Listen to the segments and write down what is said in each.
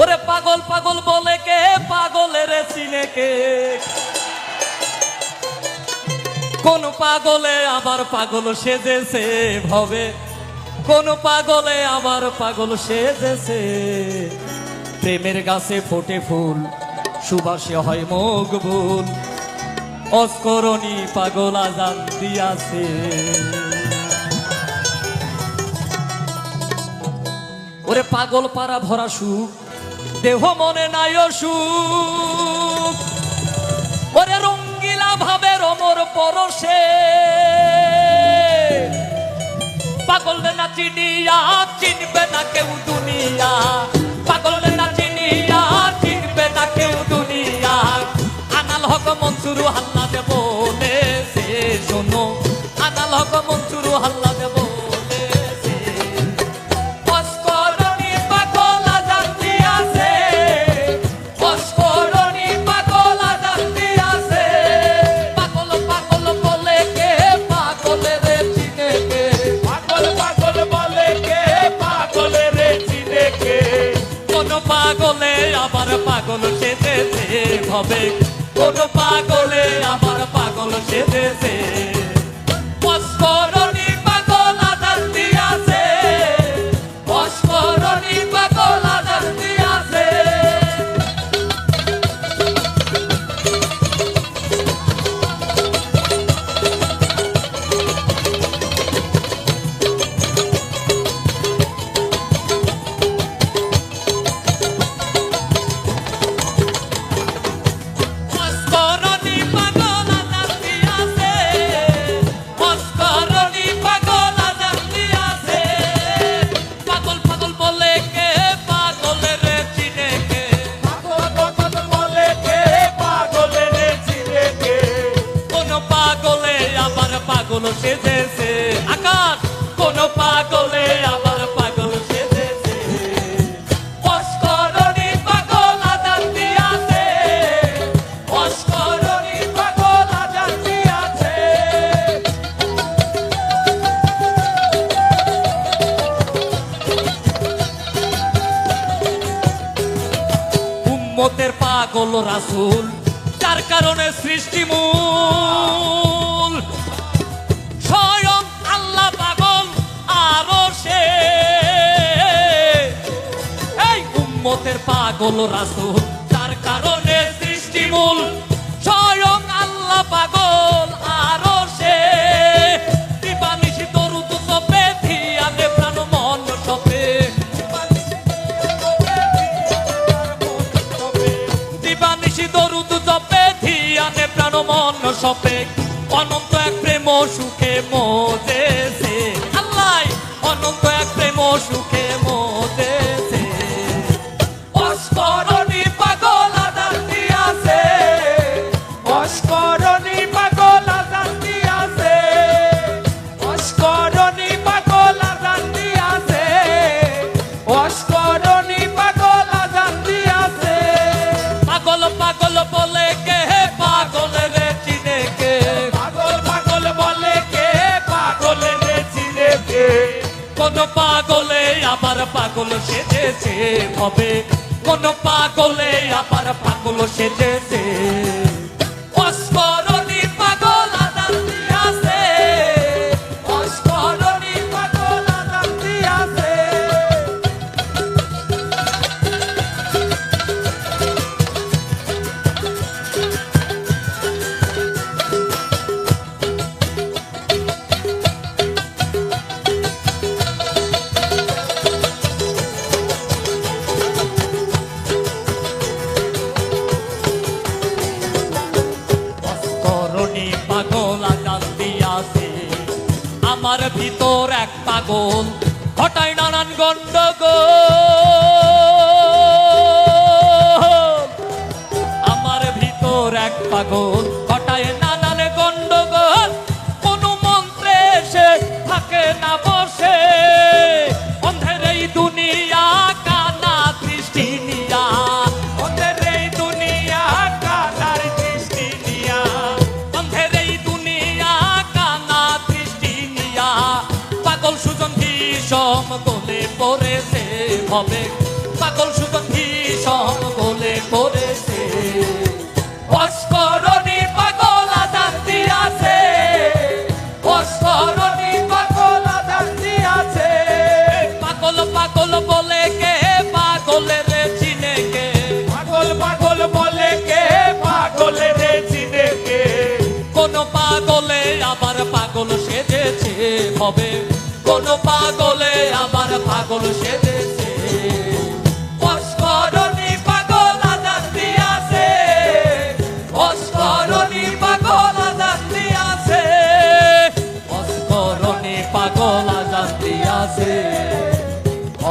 ওরে পাগল পাগল বলে কে? পাগলের চিনে কে? কোন পাগলে আবার পাগল সেজেছে ভবে? কোন পাগলে আবার পাগল সেজেছে? প্রেমের গাছে ফোটে ফুল, সুবাসে হয় মুখ ভুল। অস্করণী পাগল আজান দিয়াছে। ওরে পাগল পাড়া ভরা সুখ দেহ মনে নাই সুখ ওরে রঙ্গিলা ভাবে রমর পরশে। পাগল না চিনিয়া, চিনবে না কেউ দুনিয়া। পাগল না চিনিয়া, চিনবে না কেউ দুনিয়া। আনাল হক মনসুরু হাল্লা দেব সে শোনো। আনাল হক মনসুরু হাল্লা আবার পাগল সেজেছে ভবে কোন পাগলে পাগল সেজেছে। আকাশ, কোন পাগলে, আবার পাগল সেজেছে। অস্করণী পাগলা জানতি আছে অস্করণী পাগল জানতি আছে উম্মতের পাগল রাসূল, যার কারণে সৃষ্টি মূল। উম্মতের পাগল রাসূল, যার কারণে সৃষ্টি মূল স্বয়ং আল্লাহ পাগল, আরও অনন্ত এক প্রেম সুখে মোদেছে আল্লাহ, অনন্ত এক প্রেম সুখে মোদেছে কোন পাগলে আবার পাগল সেজেছে হবে কোন পাগলে আবার পাগল সেজেছে। আমার ভিতর এক পাগল হঠাৎ নানান গন্ডগোল। আমার ভিতর এক পাগল হঠাৎ নানান সুজন বিষম পড়েছে ভবে পাগল সুগন্ধি সম পাগল আছে অস্করণী পাগল পাগল বলে কে পাগলের চিনে কে? পাগল পাগল বলে কে পাগল চিনে কে? কোন পাগলে আবার পাগল সেজেছে, হবে কোন পাগলে আছে।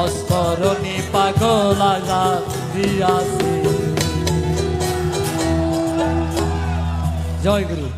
অস্করণী পাগল আজান্তি আছে। জয় গুরু।